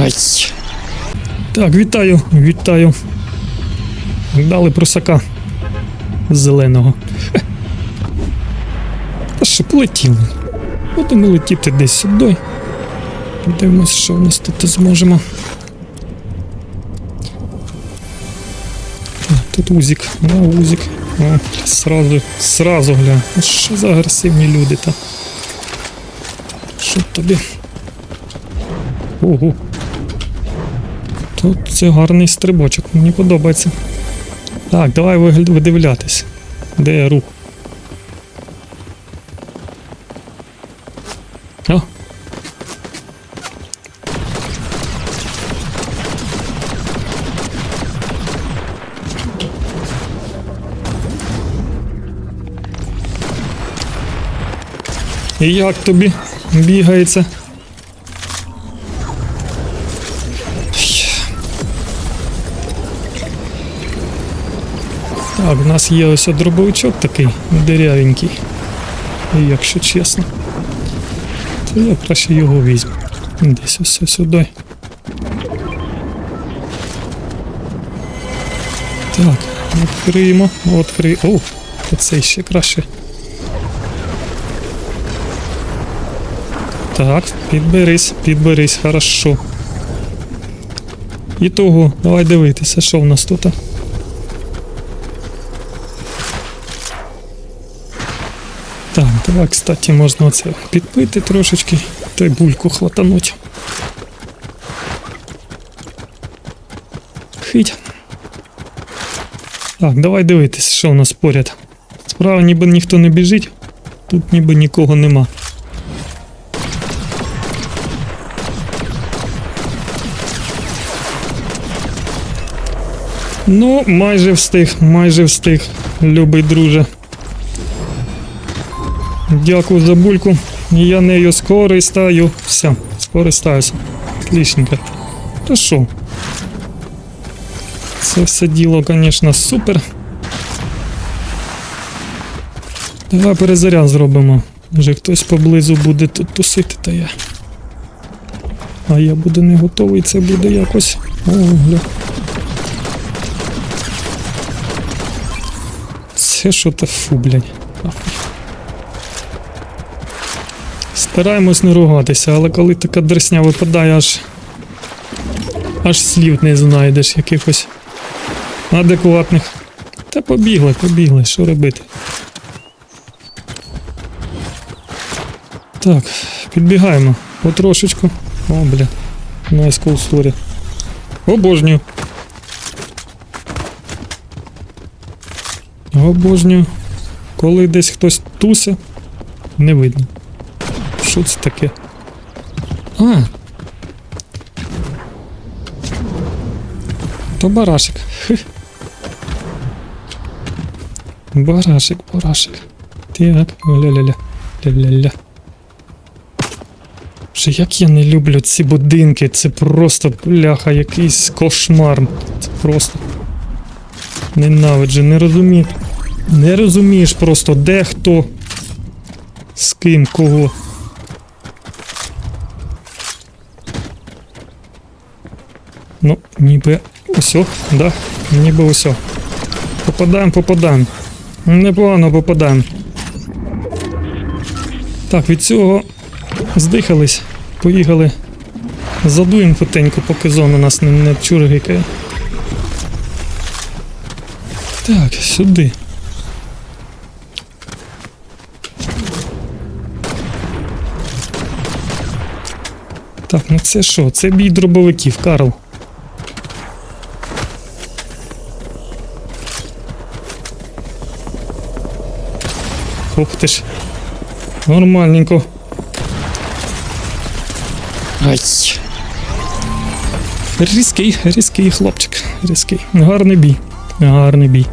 Ай. Так, вітаю, вітаю. Дали просака зеленого. Та що, полетіли. Будемо летіти десь сюди. Дивимось, що в нас тут зможемо. Тут узік, да, узік. О, сразу, сразу гля. Ну, Що за агресивні люди та? Що тобі? Ого. Тут це гарний стрибочок, мені подобається. Так, давай видивлятись. Де я рух? О. І як тобі бігається? Так, в нас є ось дробовичок такий дирявенький. Якщо чесно, то я краще його візьму. Десь ось сюди. Так, відкриємо, відкриємо. О, оцей ще краще. Так, підберись, підберись, хорошо. І того, давай дивитися, що в нас тут. Так, давай, кстати, можна оце підпити трошечки, та й бульку хватануть. Хить. Так, давай дивитись, що у нас поряд. Справа ніби ніхто не біжить, тут ніби нікого нема. Ну, майже встиг, майже встиг, любий друже. Дякую за бульку. Я нею скористаю. Все, скористаюся. Отличненько. Та що? Це все діло, звісно, супер. Давай перезаряд зробимо. Може хтось поблизу буде тут тусити, та я. А я буду не готовий, це буде якось. О, гля. Це що то фу, блядь. Стараємось не ругатися, але коли така дресня випадає, аж. аж слів не знайдеш якихось адекватних. Та побігли, побігли, що робити. Так, підбігаємо потрошечку. О, бля. Nice cool story. Обожнюю. Обожнюю. Коли десь хтось тусе, не видно. Що це таке? А. То барашек. Хи. Барашек, барашек. Так, ля-ля-ля. Ля-ля-ля. Вже як я не люблю ці будинки, це просто бляха, якийсь кошмар. Це просто. Ненавиджу, не розумію. Не розумієш просто, де хто. З ким, кого. Ну, ніби усьо, да? Ніби усьо. Попадаємо, попадаємо. Непогано попадаємо. Так, від цього здихались, поїхали. Задуємо потеньку, поки зона нас не, не чургикає. Так, сюди. Так, ну це що? Це бій дробовиків, Карл. Ух ти ж. Нормальненько. Ай. Різкий, різкий хлопчик. Різкий. Гарний бій. Гарний бій.